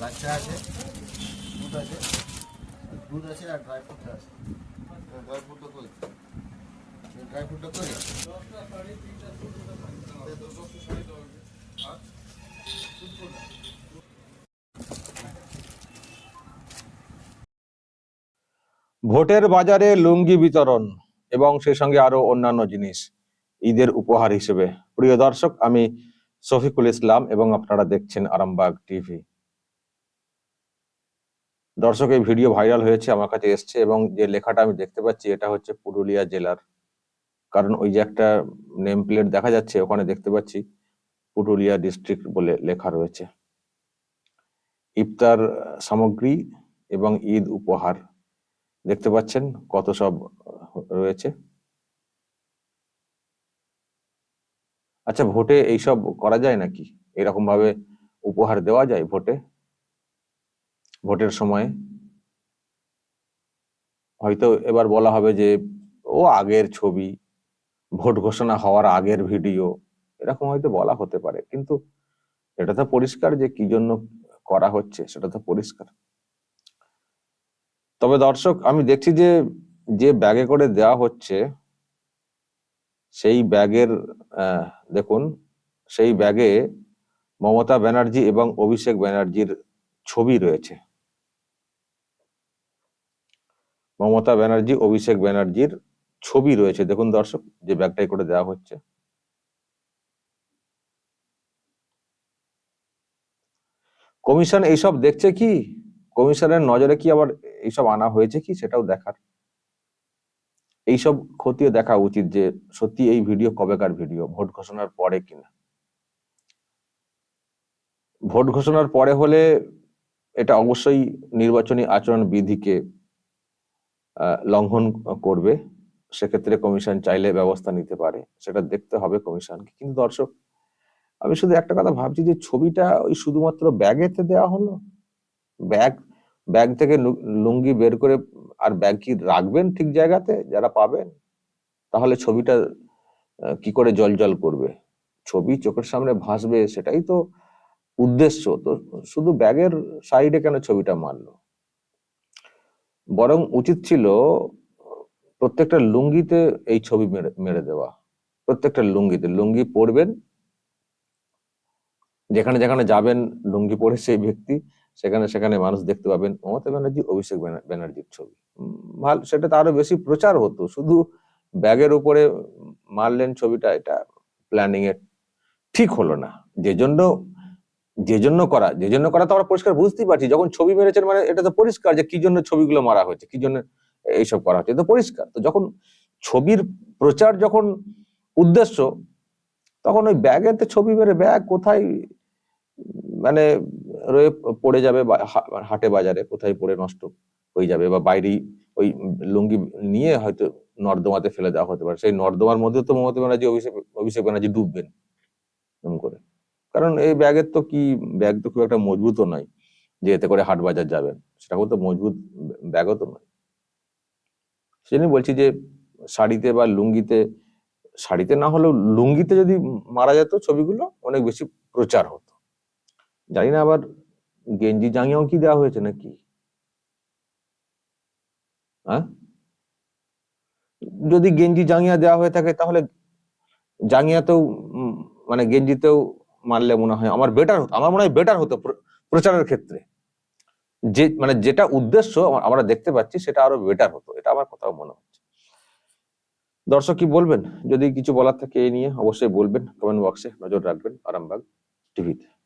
লাচ্ছা আছে দুধ আছে দুধ আছে আর ড্রাই ফ্রুট আছে ড্রাই ফ্রুটটা কই ড্রাই ফ্রুটটা কই ভোটের বাজারে লুঙ্গি বিতরণ এবং সেই সঙ্গে আরও অন্যান্য জিনিস ঈদের উপহার হিসেবে। প্রিয় দর্শক, আমি শফিকুল ইসলাম এবং আপনারা দেখছেন আরামবাগ টিভি। দর্শক, এই ভিডিও ভাইরাল হয়েছে, আমার কাছে এসছে এবং যে লেখাটা আমি দেখতে পাচ্ছি, এটা হচ্ছে পুরুলিয়া জেলার। কারণ ওই যে একটা নেম প্লেট দেখা যাচ্ছে, ওখানে দেখতে পাচ্ছি পুরুলিয়া ডিস্ট্রিক্ট বলে লেখা রয়েছে। ইফতার সামগ্রী এবং ঈদ উপহার। দেখতে পাচ্ছেন কত সব রয়েছে। আচ্ছা ভোটে এইসব করা যায় নাকি? এরকম ভাবে উপহার দেওয়া যায় ভোটে? ভোটের সময়ে হয়তো এবার বলা হবে যে, ও আগের ছবি, ভোট ঘোষণা হওয়ার আগের ভিডিও। এরকম হয়তো বলা হতে পারে, কিন্তু এটা তো পরিষ্কার যে কি জন্য করা হচ্ছে, সেটা তো পরিষ্কার। তবে দর্শক, আমি দেখছি যে যে ব্যাগে করে দেওয়া হচ্ছে, সেই ব্যাগের দেখুন, সেই ব্যাগে মমতা ব্যানার্জি এবং অভিষেক ব্যানার্জির ছবি রয়েছে। মমতা ব্যানার্জি, অভিষেক ব্যানার্জির ছবি রয়েছে। দেখুন দর্শক, যে ব্যাগটাই করে দেওয়া হচ্ছে। কমিশন এইসব দেখছে কি? কমিশনের নজরে কি আবার এইসব আনা হয়েছে কি? সেটাও দেখার। এইসব খতিয়ে দেখা উচিত যে সত্যি এই ভিডিও কবেকার ভিডিও? ভোট ঘোষণার পরে কিনা? ভোট ঘোষণার পরে হলে এটা অবশ্যই নির্বাচনী আচরণ বিধিকে লঙ্ঘন করবে। সেক্ষেত্রে কমিশন চাইলে ব্যবস্থা নিতে পারে। সেটা দেখতে হবে কমিশনকে। কিন্তু দর্শক, আমি শুধু একটা কথা ভাবছি যে ছবিটা ওই শুধুমাত্র ব্যাগেতে দেওয়া হলো? ব্যাগ ব্যাগ থেকে লুঙ্গি বের করে আর ব্যাগ কি রাখবেন ঠিক জায়গাতে যারা পাবেন? তাহলে ছবিটা কি করে জল জল করবে? ছবি চোখের সামনে ভাসবে সেটাই তো উদ্দেশ্য। তো শুধু ব্যাগের সাইডে কেন ছবিটা মারলো? বরং উচিত ছিল প্রত্যেকটা লুঙ্গিতে এই ছবি মেরে মেরে দেওয়া। প্রত্যেকটা লুঙ্গিতে। লুঙ্গি পরবেন, যেখানে যেখানে যাবেন, লুঙ্গি পরে সেই ব্যক্তি সেখানে সেখানে মানুষ দেখতে পাবেন মমতা ব্যানার্জি অভিষেক ব্যানা- ব্যানার্জির ছবি। উম, ভালো সেটা তো আরও বেশি প্রচার হতো। শুধু ব্যাগের উপরে মারলেন ছবিটা এটা প্ল্যানিং এর ঠিক হলো না। যে জন্য যে জন্য করা যে জন্য করা তো আমরা পরিষ্কার বুঝতেই পারছি। যখন ছবি মেরেছেন মানে এটা তো পরিষ্কার যে কি জন্য ছবিগুলো মারা হয়েছে কি জন্য এইসব করা হচ্ছে তো পরিষ্কার। তো যখন ছবির প্রচার যখন উদ্দেশ্য তখন ওই ব্যাগেতে ছবি মেরে ব্যাগ কোথায় মানে রয়ে পড়ে যাবে হা- হাটে বাজারে, কোথায় পড়ে নষ্ট হয়ে যাবে বা বাইরেই ওই লুঙ্গি নিয়ে হয়তো নর্দমাতে ফেলে দেওয়া হতে পারে। সেই নর্দমার মধ্যে তো মমতা ব্যানার্জি, অভিষেক অভিষেক ব্যানার্জি ডুববেন এরকম করে। কারণ এই ব্যাগের তো কি, ব্যাগ তো খুব একটা মজবুতও নয় যে এতে করে হাট বাজার যাবেন। সেরকম তো মজবুত ব্যাগও তো নয়। সেজন্য বলছি যে শাড়িতে বা লুঙ্গিতে, শাড়িতে না হলেও লুঙ্গিতে যদি মারা যেত ছবিগুলো, অনেক বেশি প্রচার হতো। জানি না আবার গেঞ্জি জাঙ্গিয়াও কি দেওয়া হয়েছে নাকি? হ্যাঁ? যদি গেঞ্জি জাঙ্গিয়া দেওয়া হয়ে থাকে তাহলে জাঙ্গিয়াতেও উম, মানে গেঞ্জিতেও মারলে মনে হয় আমার বেটার হতো আমার মনে হয় বেটার হতো প্র- প্রচারের ক্ষেত্রে। যে মানে যেটা উদ্দেশ্য আমরা দেখতে পাচ্ছি সেটা আরও বেটার হতো এটা আমার কোথাও মনে হচ্ছে। দর্শক কি বলবেন? যদি কিছু বলার থাকে এই নিয়ে অবশ্যই বলবেন কমেন্ট বক্সে নজর রাখবেন আরামবাগ টিভিতে।